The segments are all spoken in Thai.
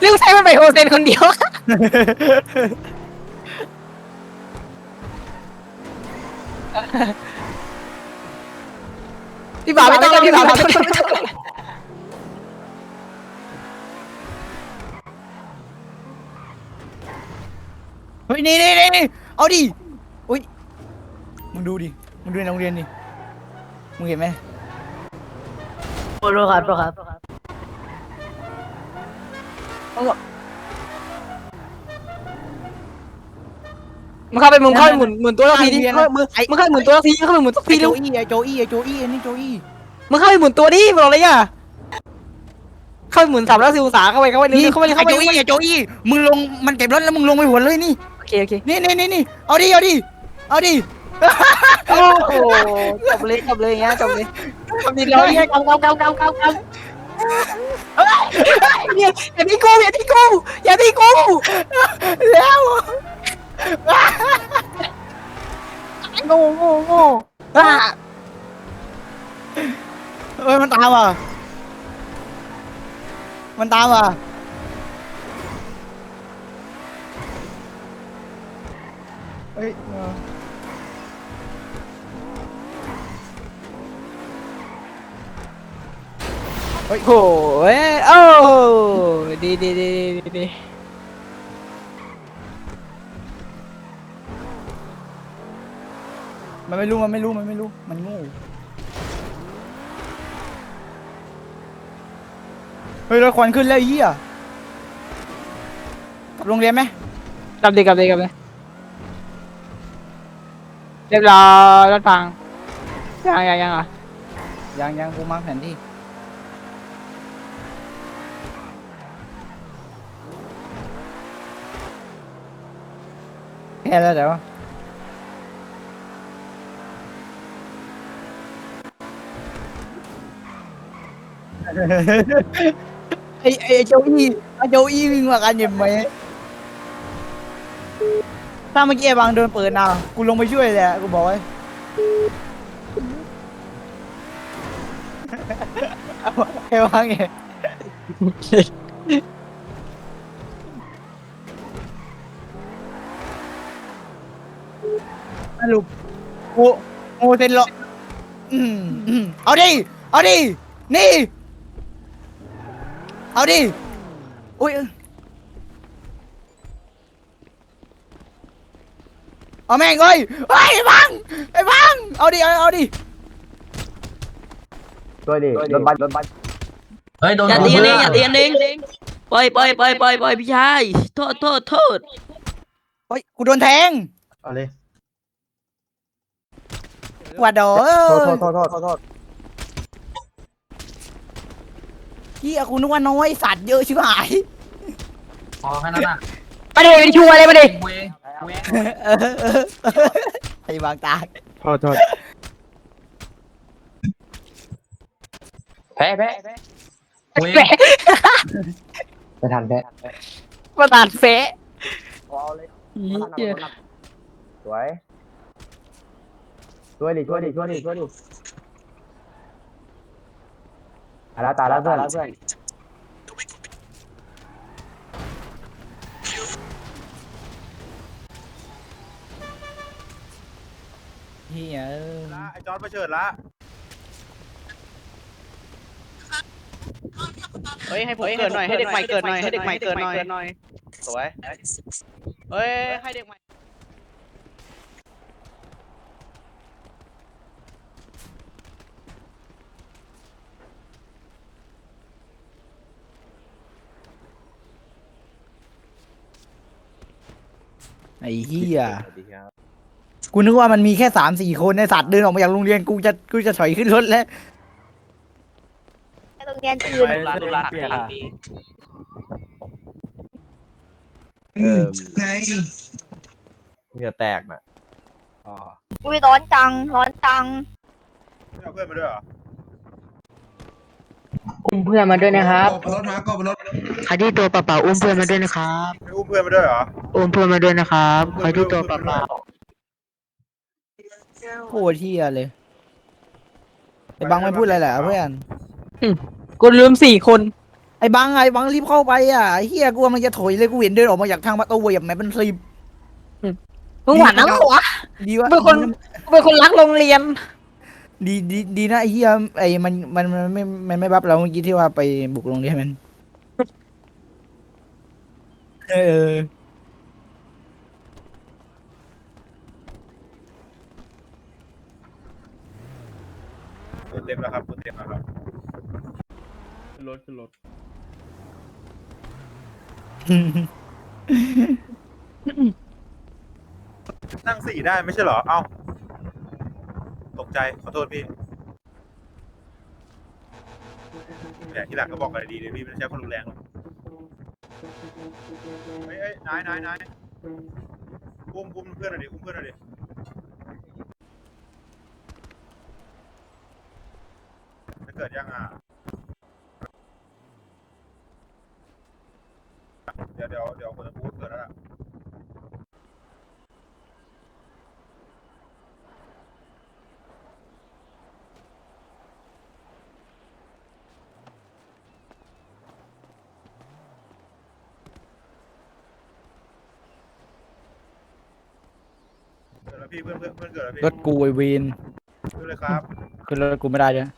เรื่องใช้มันไปโฮเซนคนเดียว พี่บ่าวไม่ต้องพี่บ่าวไม่ต้องไม่ต้องเฮ้ยนี่นี่นี่เอาดิอุ้ยมึงดูดิมึงดูในโรงเรียนดิมึงเห็นไหมโปรครับโปรครับ มึงเข้าไปมึงเข้าไปหมุนหมุนตัวละทีดิเข้ามึงมึงเข้าไปหมุนตัวละทีเข้าไปหมุนตัวไอ้ทีโจดูอี้ไอ้โจอี้ไอ้โจอี้ไอ้นี่โจอี้มึงเข้าไปหมุนตัวดิบอกเลยอะเข้าไปหมุนสามร้อยสิบองศาเข้าไปเข้าไปเร็วๆเข้าไปเลยไอ้เข้าไปโจอี้ไอ้โจอี้มึงลงมันเก็บรถแล้วมึงลงไปหัวเลยนี่โอเคโอเคนี่นี่นี่นี่เอาดิเอาดิเอาดิโอ้โหจบเลยจบเลยอย่างเงี้ยจบเลยจบดีเลยเนี่ยกำกำกำกำกำกำ เฮ้ยเนี่ยอย่าที่กูอย่าที่กูอย่าที่กูแล้วโง่โง่โง่อะเอ้ยมันตามว่ะมันตามว่ะเฮ้ย เออโอ้โหเอ้ยโอ้ดีดีดีดีดีมันไม่รู้ มันไม่รู้ มันไม่รู้ มันโงูเฮ้ยรถควันขึ้นแล้วไอ้เหี้ยกลับโรงเรียนไหมกลับดีกลับดีกลับดีเรียบร้อยรถพังยังยังยังอะยังยังกูมาร์คแผนที่ แค่แล้วเดี๋ยวไอ้ไอ้โจอี้ไอ้โจอี้วิ่งมากันเห็นไหมถ้าเมื่อกี้ไอ้บางโดนเปิดนะกูลงไปช่วยเลยอะกูบอกไว้ไอ้บางไง สรุปโอ้โอ้เซ็นหรออืมอืมเอาดิ เอาดิ นี่ เอาดิ อุ้ยเออเอาแม่งเอ้ยเฮ้ยไอ้บังไอ้บังเอาดิ เอาเอาดิ ด้วยดิรถบัสรถบัสเฮ้ยโดนอย่าตีโดกันเองอย่าตีกันเองปล่อยปล่อยปล่อยปล่อยปล่อยพี่ชายโทษโทษโทษ เฮ้ย กูโดนแทง เอาเลยก ว่าดอโทษโทษโทษโทษโทษโทษพี่กูนึกว่าน้อยสัตว์เยอะชิบหาย พอแค่นั้นอะมาดิไปชัวร์เลยมาดิเว้ยเว้ยเออเออเออไอ้บางตายโทษโทษแพ้แพ้แพ้เว้ยแฝะไม่ทันแพ้ประสาทแฝะเอาเลยเหี้ย สวย ช่วยดิช่วยดิช่วยดิช่วยดิตายแล้วตายแล้วเพื่อนเพื่อนเฮียเออละไอ้จอร์ดมาเชิดละเฮ้ยให้ผมเกิดหน่อยให้เด็กใหม่เกิดหน่อยให้เด็กใหม่เกิดหน่อยสวยเฮ้ยให้เด็กใหม่ ไอ้เฮียกูนึกว่ามันมีแค่สามสี่คนไอ้สัตว์เดินออกมาจากโรงเรียนกูจะกูจะถอยขึ้นรถแล้วโรงเรียนอื่นตุลาตุลาปีเออเหงื่อแตกน่ะอ๋ออุ้ยร้อนจังร้อนจังไม่เอาเพื่อนมาด้วยเหรอ อุ้มเพื่อนมาด้วยนะครับก็รถมาก็รถใครที่ตัวเปล่าๆอุ้มเพื่อนมาด้วยนะครับไม่อุ้มเพื่อนมาด้วยเหรออุ้มเพื่อนมาด้วยนะครับใครที่ตัวเปล่าโคตรเฮียเลยไอ้บางไม่พูดอะไรเหรอเพื่อนกูลืมสี่คน ไอ้บังไอ้บังรีบเข้าไปอะไอ้เฮียกูกำลังจะถอยเลยกูเห็นเดินออกมาจากทางประตูเหยียบแม่เป็นรีบมึงหวานน้ำเหรอวะดีวะเป็นคนเป็นคนรักโรงเรียน ดีดีดีนะไอ้เฮียไอ้มันมันมันไม่มันไม่บับเราเมื่อกี้ที่ว่าไปบุกโรงเรียนมัน เออตัวเต็มแล้วครับตัวเต็มแล้วครับรถขึ้นรถนั่งสี่ได้ไม่ใช่เหรอ เอ้าตก ใจ ขอโทษพี่เนี่ที่หลังก็บอกอะไรดีเลยพี่ไม่ใช้ความรุนแรงหรอกเฮ้ยเฮ้ยนายนายนายอุ้มอุ้มเพื่อนหน่อยดิอุ้มเพื่อนหน่อยดิจะเกิดยังอะ เดี๋ยวเดี๋ยวเดี๋ยวคนจะพูดเกิดแล้วล่ะ เกิดแล้ว พี่เพื่อนเพื่อนเพื่อนเกิดแล้วพี่รถกูไอเวนขึ้นเลยครับคือรถกูไม่ได้ด้วย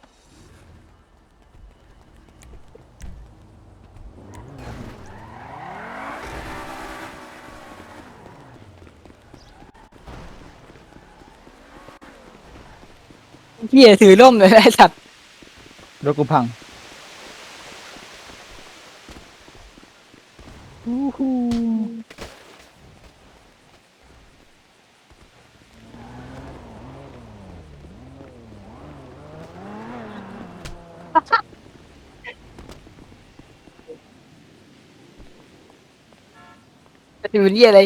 พี่ถือร่มเลยไอ้สัตว์รถกูพัง จะถือ เรียอะไร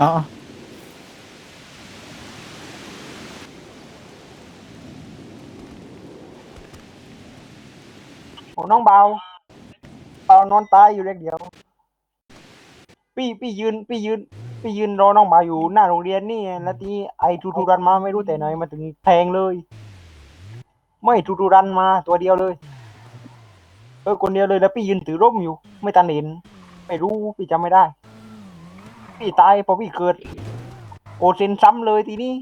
อ๋อโอ้น้องเบาเบานอนตายอยู่เล็กเดียวพี่พี่ยืนพี่ยืน พี่ยืนรอน้องเบาอยู่หน้าโรงเรียนนี่แล้วทีไอ้ทูทูรันมาไม่รู้แต่ไหนมาถึงแทงเลย ไม่ทูทูรันมาตัวเดียวเลยเออคนเดียวเลยแล้วพี่ยืนถือร่มอยู่ ไม่ตันเห็นไม่รู้พี่จำไม่ได้ พี่ตายพอพี่เกิด โอเซนซ้ำเลยทีนี้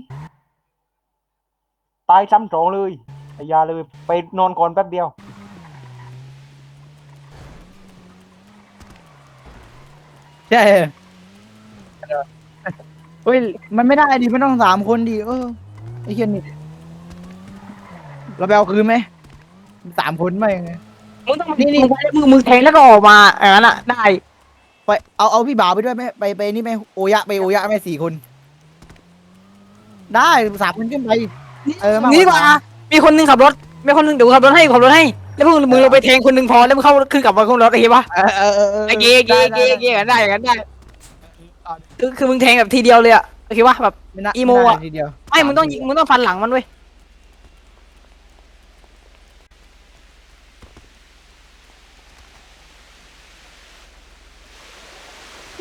ตายซ้ำสองเลยอยาเลยไปนอนก่อนแป๊บเดียวใช่ เฮ้ย มันไม่ได้ดิมันต้องสามคนดิเออไอ้เฮียนี่เราไปเอาคืนไหมสามคนไม่ไงมึงต้องนี่นี่มึงมึงแทงแล้วก็ออกมาอย่างนั้นอะ ได้ไปเอาเอาพี่บ่าวไปด้วยไหมไปไปนี่ไหมโอยะไปโอยะไหมสี่คน ได้สามคนขึ้นไป เออมากกว่า นี่กว่า มีคนหนึงขับรถมีคนหนึงเดี๋ยวขับรถให้ขับรถให้ แล้วพวกมึงลงไปแทงคนหนึงพอแล้วมึงเข้าขึ้นกลับมาขึ้นรถไอ้เหี้ยปะเออเออเออเออไอ้เก๋เก๋เก๋เก๋อย่างนั้นได้อย่างนั้นได้ คือคือมึงแทงแบบทีเดียวเลยอะโอเคปะแบบไม่น่าอีโมอะไได้ทีเดียวไม่มึงต้องยิงมึงต้องฟันหลังมันเว้ย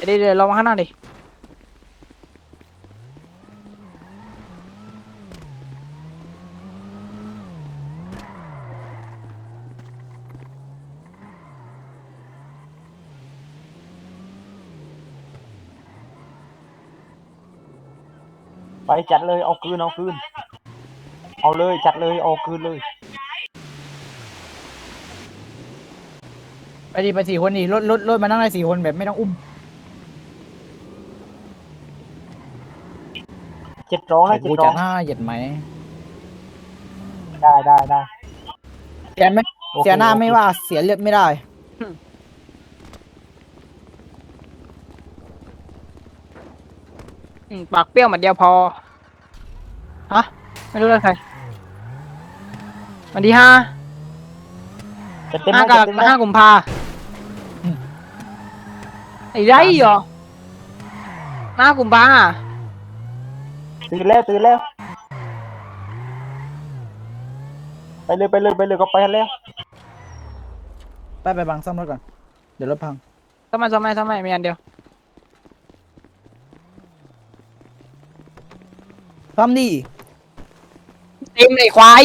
เดี๋ยวเดี๋ยวลองมาข้างหน้าดิ ไปจัดเลยเอาคืนเอาคืน เอาเลยจัดเลยเอาคืนเลยไปดิไปสี่คนดิรถรถรถมานั่งได้สี่คนแบบไม่ต้องอุ้มเจ็ดร้องนะแต่เจ็กูดร้จะองหน้าเหยียดไหมได้ได้ได้เสียไหมโอคเสียหน้าโอเคไม่ว่าเสียเลือดไม่ได้ อืมปากเปรี้ยวเหมือนเดียวพอ ฮะ ไม่รู้เรื่องใคร วันที่ห้าจะเต็มห้านะกับจะเต็มนะห้ากุมภาไอ้ไรเหรอห้ากุมภาตื่นแล้วตื่นแล้ว ไปเลยไปเลยไปเลยก็ไปกันแล้วไปไปบังซ่อมรถก่อน เดี๋ยวรถพัง ทำไมทำไมทำไมมีอันเดียว ทำดิเต็มไอ้ควาย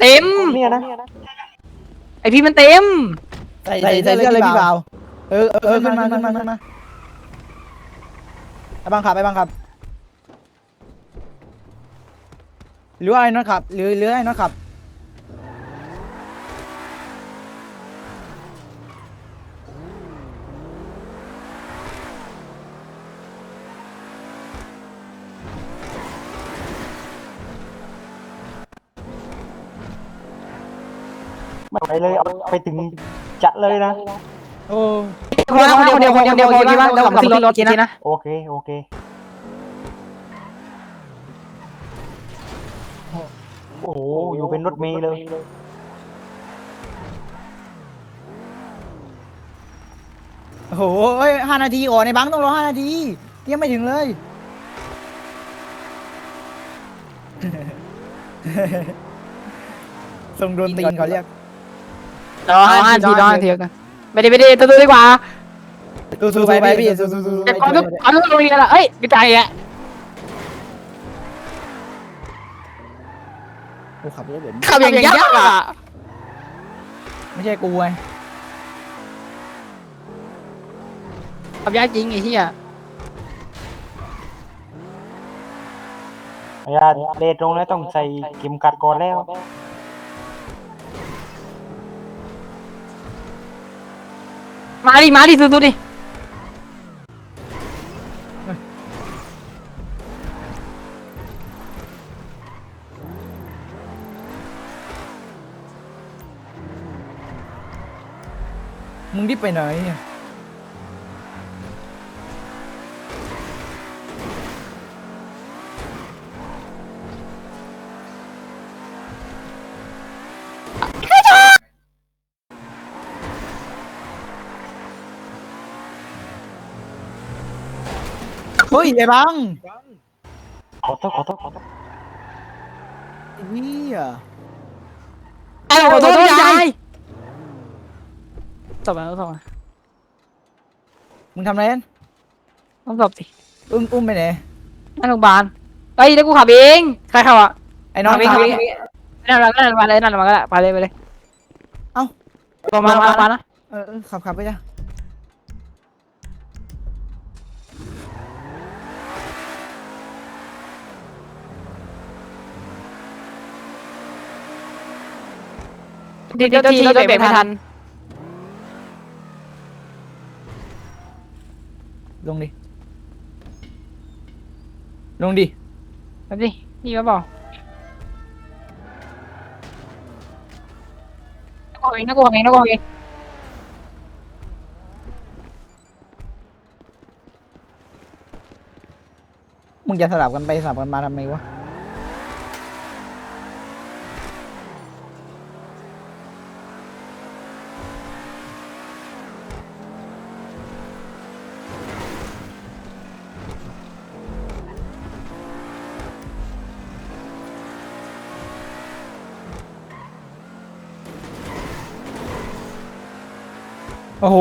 เต็ม เนี่ยนะไอพี่มันเต็ม ใส่ใส่ใส่เสื้อเลยพี่บ่าวเออเออเออขึ้นมาขึ้นมาขึ้นมาไปบังคับไปบังคับ หรือว่าไอ้น็อตขับ หรือหรือไอ้น็อตขับ ไม่ไปเลยเอาไปถึงจัดเลยนะ โอ้คนเดียวคนเดียวคนเดียวคนเดียวคนเดียวแล้วขับขึ้นรถทีนะโอเคโอเคโอ้โหอยู่เป็นรถเมล์เลยโหเอ้ยห้านาทีอ่อนในบังต้องรอห้านาทียังไม่ถึงเลยส่งโดนตีนเขาเรียก รอห้าทีรอห้าทีกันไม่ได้ไม่ได้ตัวตัวดีกว่าสู้ๆไปพี่สู้ๆสู้ๆแต่ก่อนทุกก่อนทุกโรงเรียนละเอ้ยกระจายอะกูขับรถเดี๋ยวขับอย่างยากอะไม่ใช่กูไงขับยากจริงไอ้เหี้ยอย่าเลทตรงแล้วต้องใส่เข็มกัดก่อนแล้ว มาดิ มาดิสู้ๆดิ มึงรีบไปไหน เนี่ยเฮ้ยไอ้บังขอโทษขอโทษขอโทษไอ้เหี้ยไอ้ขอโทษยายตบมาตบมามึงทำอะไรนั่นต้องตบสิอุ้มอุ้มไปไหนนั่นโรงพยาบาลเอ้ยแล้วกูขับเองใครขับอะไอ้น้องขับเองขับเองนั่นโรงพยาบาลนั่นโรงพยาบาลเลยนั่นโรงพยาบาลก็ได้ไปเลยไปเลยเอ้าประมาณประมาณนะเออเออขับขับไปจ้ะ เดี๋ยวทีเราเบรกไม่ทัน ลงดิ ลงดิแบบนี้นี่มาบอกนักเองนักเองนักเองมึงจะสลับกันไปสลับกันมาทำไมวะ โอ้โห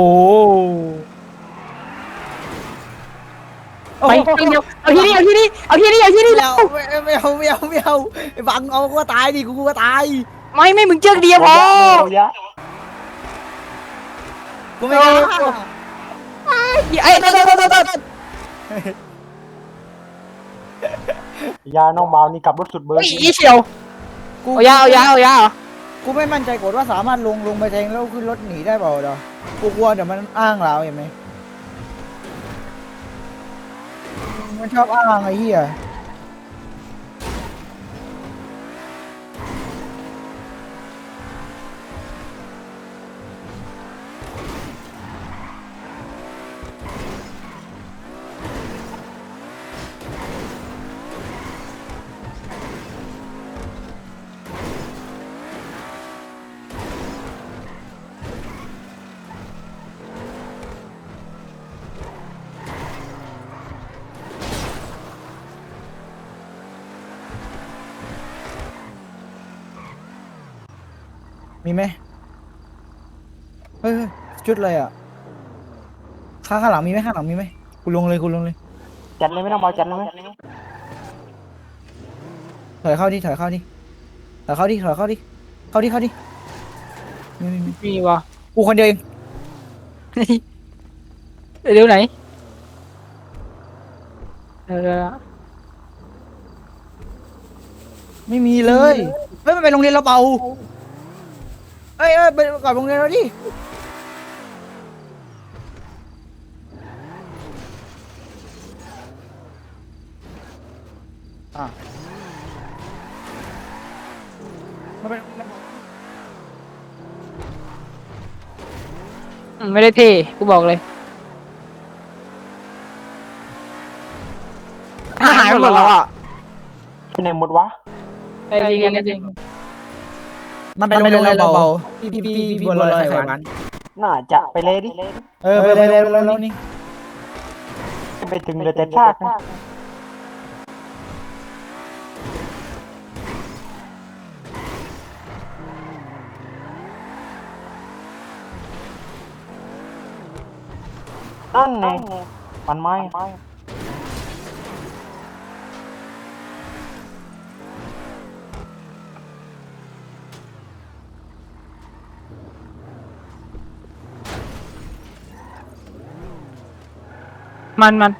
ไปเอาที่นี่เอาที่นี่เอาที่นี่เอาที่นี่ไม่เอาไม่เอาไม่เอาไม่เอาไอ้บังเอากูก็ตายดิกูก็ตายไม่ไม่มึงเชือกเดียวพอระยะกูไม่กล้าไอ้ตัวตัวตัวตัวยาน้องบาวนี่กลับรถสุดเบอร์อีเฉียวกูเอายาเอายาเอายากูไม่มั่นใจกดว่าสามารถลงลงไปแทงแล้วขึ้นรถหนีได้เปล่าเดี๋ยว กูกลัวเดี๋ยวมันอ้างเราเห็นไหมมันชอบอ้างไอ้เหี้ย มีไหมเฮ้ยเฮ้ยชุดอะไรอะข้างข้างหลังมีไหมข้างหลังมีไหมกูลงเลยกูลงเลยจัดเลยไม่ต้องบาวจัดเลยไหมถอยเข้าดิถอยเข้าดิถอยเข้าดิถอยเข้าดิเข้าดิเข้าดิไม่ไม่ไม่มีวะกูคนเดียวเองเดี๋ยวไหนเออไม่มีเลยเฮ้ยมันไปโรงเรียนเราเปล่า เอ้ยเอ้ยไปกลับโรงเรียนเราดิอะมันเป็นอืมไม่ได้เท่กูบอกเลยหายไปหมดแล้วอะไปไหนหมดวะ ไอ้จริงไอ้จริง มันไปโรงเรียนเราเปล่าพี่พี่พี่พี่บัวลอยไข่หวานน่าจะไปเลยดิ เออไปเลยไปเลยไปเลยนี่ไปถึงเหลยแต่ชาตินะนั่นไงปันไม้ มันมัน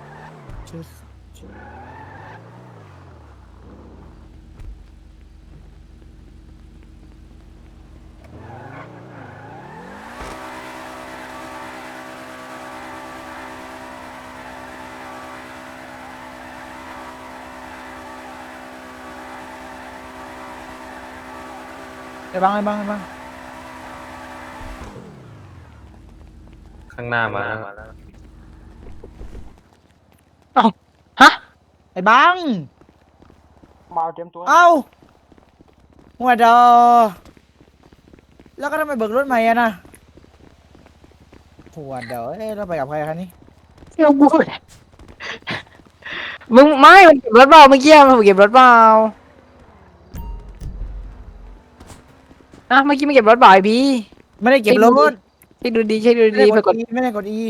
ไอ้บ้างไอ้บ้างไอ้บ้างข้างหน้ามาฮะ ไอ้บ้างมาเอาเตรียมตัวเอ้าหัวดอแล้วก็ทำไมเบิกรถใหม่อะนะหัวดอเอ้ยเราไปกับใครคันนี้เที่ยวกูเลยมึงไม่มันเก็บรถเปล่าเมื่อกี้มันเก็บรถเปล่าอะเมื่อกี้มันเก็บรถเปล่าไอ้พี่ไม่ได้เก็บรถเช็คดูดีเช็คดูไม่ดีได้ไปกกดดอีไม่ได้กดอี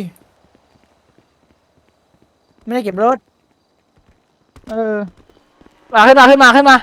ไม่ได้เก็บรถ เออมาขึ้นมาขึ้นมาขึ้นมา